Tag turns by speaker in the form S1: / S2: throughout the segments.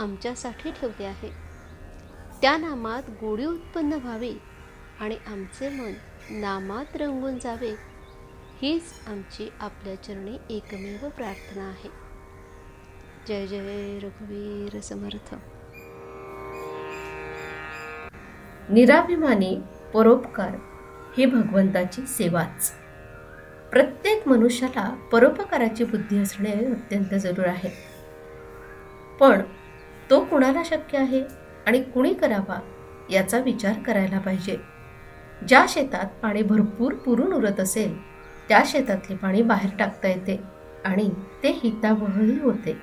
S1: आमच्यासाठी ठेवले आहे. त्या नामात गोडी उत्पन्न व्हावी आणि आमचे मन नामात रंगून जावे हीच आमची आपल्या चरणी एकमेव प्रार्थना आहे. जय जय रघुवीर समर्थ.
S2: निराभिमानी परोपकार ही भगवंताची सेवाच. प्रत्येक मनुष्याला परोपकाराची बुद्धी असणे अत्यंत जरूर आहे. पण तो कुणाला शक्य आहे आणि कुणी करावा याचा विचार करायला पाहिजे. ज्या शेतात पाणी भरपूर पुरून उरत असेल त्या शेतातले पाणी बाहेर टाकता येते आणि ते हितावहही होते.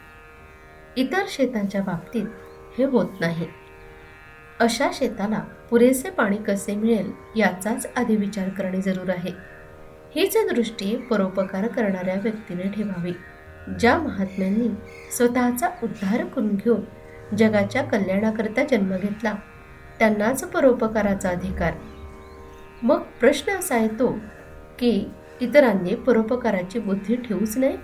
S2: इतर शेतांच्या बाबतीत हे होत नाही. अशा शेताला पुरेसे पाणी कसे मिळेल याचाच आधी विचार करणे जरूर आहे. हीच दृष्टी परोपकार करणाऱ्या व्यक्तीने ठेवावी ज्या महात्म्यांनी स्वतःचा उद्धार करून घेऊन जगाच्या कल्याणाकरता जन्म घेतला. त्यांनाच परोपकाराचा अधिकार. मग प्रश्न असा येतो की इतरांनी परोपकाराची बुद्धी ठेवूच नये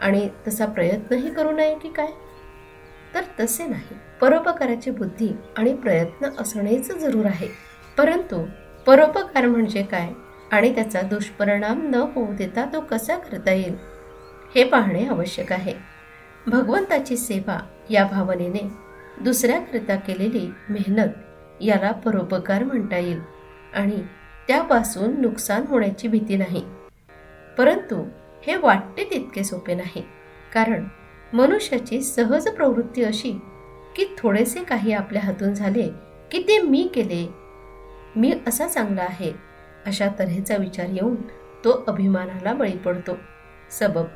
S2: आणि तसा प्रयत्नही करू नये की काय? तर तसे नाही. परोपकाराची बुद्धी आणि प्रयत्न असणेच जरूर आहे. परंतु परोपकार म्हणजे काय आणि त्याचा दुष्परिणाम न होऊ देता तो कसा करता येईल हे पाहणे आवश्यक आहे. भगवंताची सेवा या भावनेने दुसऱ्याकरिता केलेली मेहनत याला परोपकार म्हणता येईल आणि त्यापासून नुकसान होण्याची भीती नाही. परंतु हे वाटते तितके सोपे नाही कारण मनुष्याची सहज प्रवृत्ती अशी की थोडेसे काही आपल्या हातून झाले की ते मी केले. मी असा चांगला आहे अशा तऱ्हेचा विचार येऊन तो अभिमानाला बळी पडतो. सबब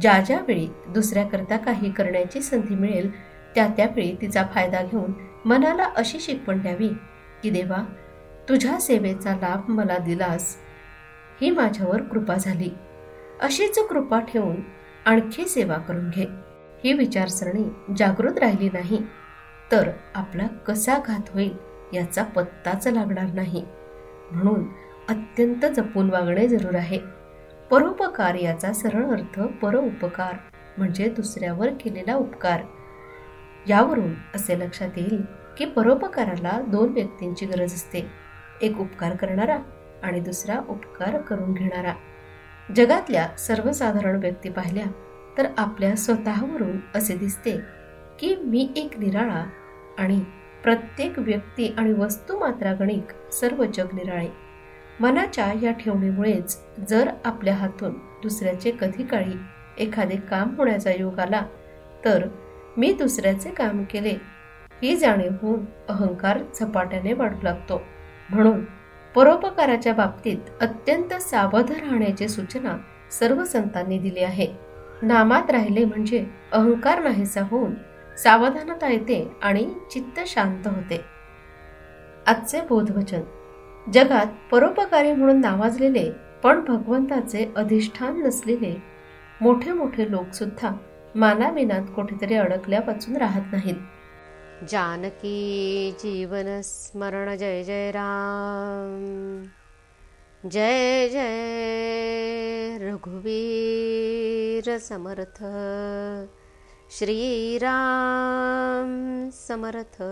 S2: ज्या ज्या वेळी दुसऱ्याकरता काही करण्याची संधी मिळेल त्या त्यावेळी तिचा फायदा घेऊन मनाला अशी शिकवण द्यावी की देवा तुझ्या सेवेचा लाभ मला दिलास. ही माझ्यावर कृपा झाली. अशीच कृपा ठेवून आणखी सेवा करून घे. ही विचारसरणी जागृत राहिली नाही. तर आपला कसा घात होईल याचा पत्ताच लागणार नाही. म्हणून अत्यंत जपून वागणे जरूर आहे. परोपकार याचा सरळ अर्थ परोपकार म्हणजे दुसऱ्यावर केलेला उपकार. यावरून असे लक्षात येईल की परोपकाराला दोन व्यक्तींची गरज असते. एक उपकार करणारा आणि दुसरा उपकार करून घेणारा. जगातल्या सर्वसाधारण व्यक्ती पाहिल्या तर आपल्या स्वतःवरून असे दिसते की मी एक निराळा आणि प्रत्येक व्यक्ती आणि वस्तू मात्रागणिक सर्व जग निराळे मनाच्या या ठेवणीमुळेच जर आपल्या हातून दुसऱ्याचे कधी काळी एखादे काम होण्याचा योग आला तर मी दुसऱ्याचे काम केले ही जाणीव होऊन अहंकार झपाट्याने वाढू लागतो. म्हणून परोपकाराच्या बाबतीत अत्यंत सावध राहण्याची सूचना सर्व संतांनी दिली आहे. नामात राहिले म्हणजे अहंकार नाहीसा होऊन सावधानता येते आणि चित्त शांत होते. आजचे बोधवचन. जगात परोपकारी म्हणून नावाजलेले पण भगवंताचे अधिष्ठान नसलेले मोठे मोठे लोकसुद्धा मानाविनात कुठेतरी अडकल्यापासून राहत नाहीत.
S1: जानकी जीवन स्मरण जय जय राम. जय जय रघुवीर समर्थ. श्रीराम समर्थ.